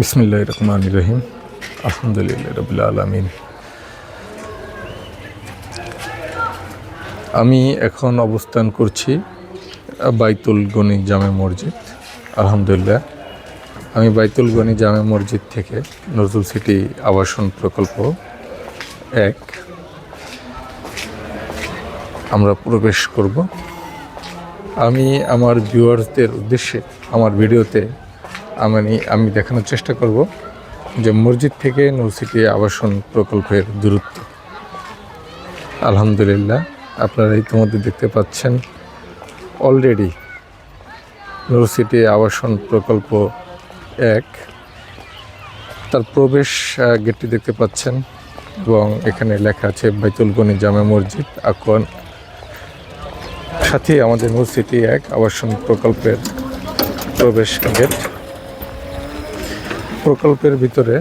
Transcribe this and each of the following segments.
বিসমিল্লাহ রহমান রহিম আলহামদুলিল্লাহ রবিল আলমিন। আমি এখন অবস্থান করছি বাইতুল গনি জামে মসজিদ। আলহামদুলিল্লাহ। আমি বাইতুল গনি জামে মসজিদ থেকে নজরুল সিটি আবাসন প্রকল্প এক আমরা প্রবেশ করব। আমি আমার ভিউয়ার্সদের উদ্দেশ্যে, আমার ভিডিওতে আমি আমি দেখানোর চেষ্টা করব যে মসজিদ থেকে নৌসিটি আবাসন প্রকল্পের দূরত্ব। আলহামদুলিল্লাহ, আপনারা ইতিমধ্যে দেখতে পাচ্ছেন অলরেডি নৌসিটি আবাসন প্রকল্প এক। তার প্রবেশ গেটটি দেখতে পাচ্ছেন এবং এখানে লেখা আছে বাইতুল গনি জামে মসজিদ আকন সাথে আমাদের মসজিদটি এক আবাসন প্রকল্পের প্রবেশ গেট। প্রকল্পের ভিতরে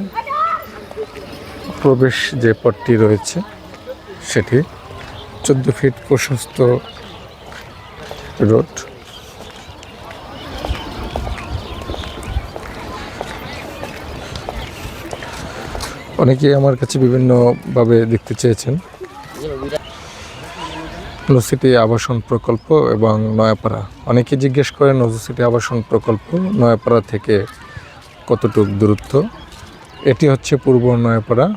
প্রবেশ যে পথটি রয়েছে, সেটি চোদ্দ ফিট প্রশস্ত রোড। অনেকেই আমার কাছে বিভিন্নভাবে দেখতে চেয়েছেন। নজরুল আবাসন প্রকল্প এবং নয়াপাড়া। অনেকে জিজ্ঞেস করেন নজরুল আবাসন প্রকল্প নয়াপাড়া থেকে কতটুক দূরত্ব? এটি হচ্ছে পূর্ব নয়াপাড়া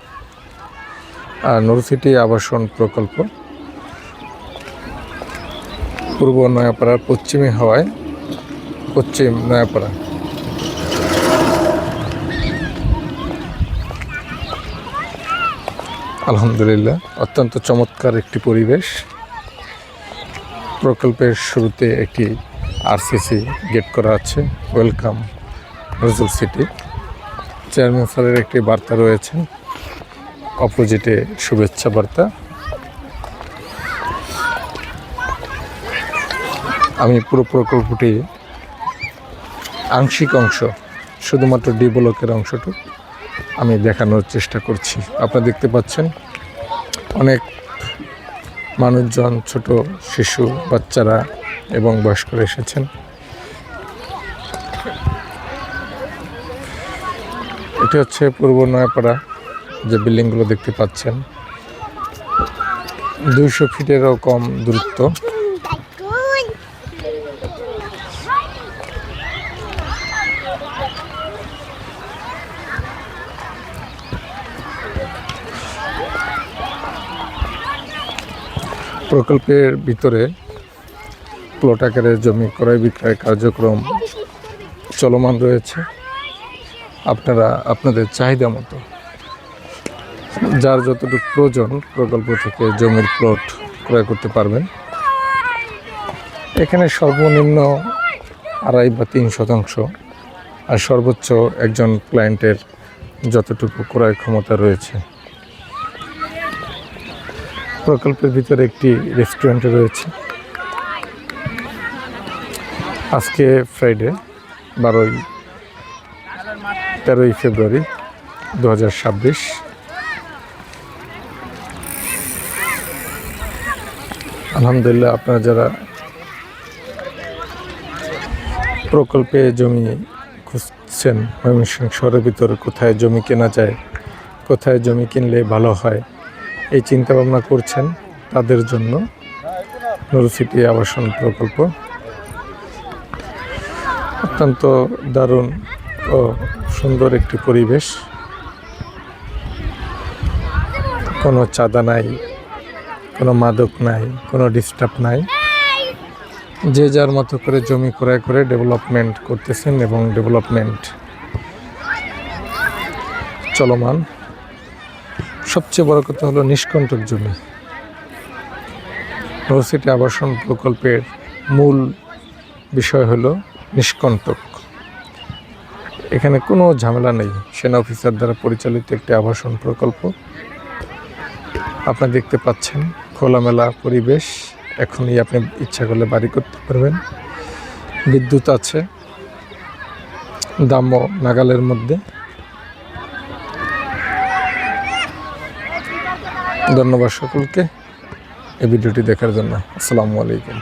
আর নরসিটি আবাসন প্রকল্প। পূর্ব নয়াপাড়ার পশ্চিমে হওয়ায় পশ্চিম নয়াপাড়া। আলহামদুলিল্লাহ, অত্যন্ত চমৎকার একটি পরিবেশ। প্রকল্পের শুরুতে একটি আরসিসি গেট করা আছে। ওয়েলকাম। নজরুল সিটি। চেয়ারম্যান স্যারের একটি বার্তা রয়েছে। অপোজিটে শুভেচ্ছা বার্তা। আমি পুরো প্রকল্পটি আংশিক অংশ, শুধুমাত্র ডি ব্লকের অংশটুকু আমি দেখানোর চেষ্টা করছি। আপনারা দেখতে পাচ্ছেন, অনেক মানুষজন, ছোট শিশু, বাচ্চারা এবং বয়স্করা এসেছেন। এটি হচ্ছে পূর্ব নয়াপাড়া যে বিল্ডিংগুলো দেখতে পাচ্ছেন। দুইশো ফিটেরও কম দূরত্ব। প্রকল্পের ভিতরে প্লট আকারে জমি ক্রয় বিক্রয় কার্যক্রম চলমান রয়েছে। আপনারা, আপনাদের চাহিদা মতো। যার যতটুকু প্রয়োজন, প্রকল্প থেকে জমির প্লট ক্রয় করতে পারবেন। এখানে সর্বনিম্ন আড়াই বা তিন শতাংশ আর সর্বোচ্চ একজন ক্লায়েন্টের যতটুকু ক্রয় ক্ষমতা রয়েছে। প্রকল্পের ভিতরে একটি রেস্টুরেন্ট রয়েছে। আজকে ফ্রাইডে বারোই তেরোই ফেব্রুয়ারি দু হাজার ছাব্বিশ। আলহামদুলিল্লাহ আপনারা যারা প্রকল্পে জমি খুঁজছেন, ময়মনসিংহ শহরের ভিতরে কোথায় জমি কেনা যায়, কোথায় জমি কিনলে ভালো হয়, এই চিন্তা ভাবনা করছেন তাদের জন্য নুরুসিটি আবাসন প্রকল্প। অত্যন্ত দারুণ ও, সুন্দর একটি পরিবেশ। কোনো চাঁদা নাই, কোনো মাদক নাই, কোনো ডিস্টার্ব নাই। যে যার মতো করে জমি ক্রয় করে ডেভেলপমেন্ট করতেছেন এবং ডেভেলপমেন্ট চলমান। সবচেয়ে বড় কথা হলো নিষ্কণ্টক জমি। নৌসিটি আবাসন প্রকল্পের মূল বিষয় হলো নিষ্কণ্টক। এখানে কোনো ঝামেলা নেই। সেনা অফিসার দ্বারা পরিচালিত একটি আবাসন প্রকল্প। আপনারা দেখতে পাচ্ছেন, খোলামেলা পরিবেশ। এখনই আপনি ইচ্ছা করলে বাড়ি করতে পারবেন। বিদ্যুৎ আছে দামও নাগালের মধ্যে। ধন্যবাদ সকলকে এই ভিডিওটি দেখার জন্য। আসসালামু আলাইকুম।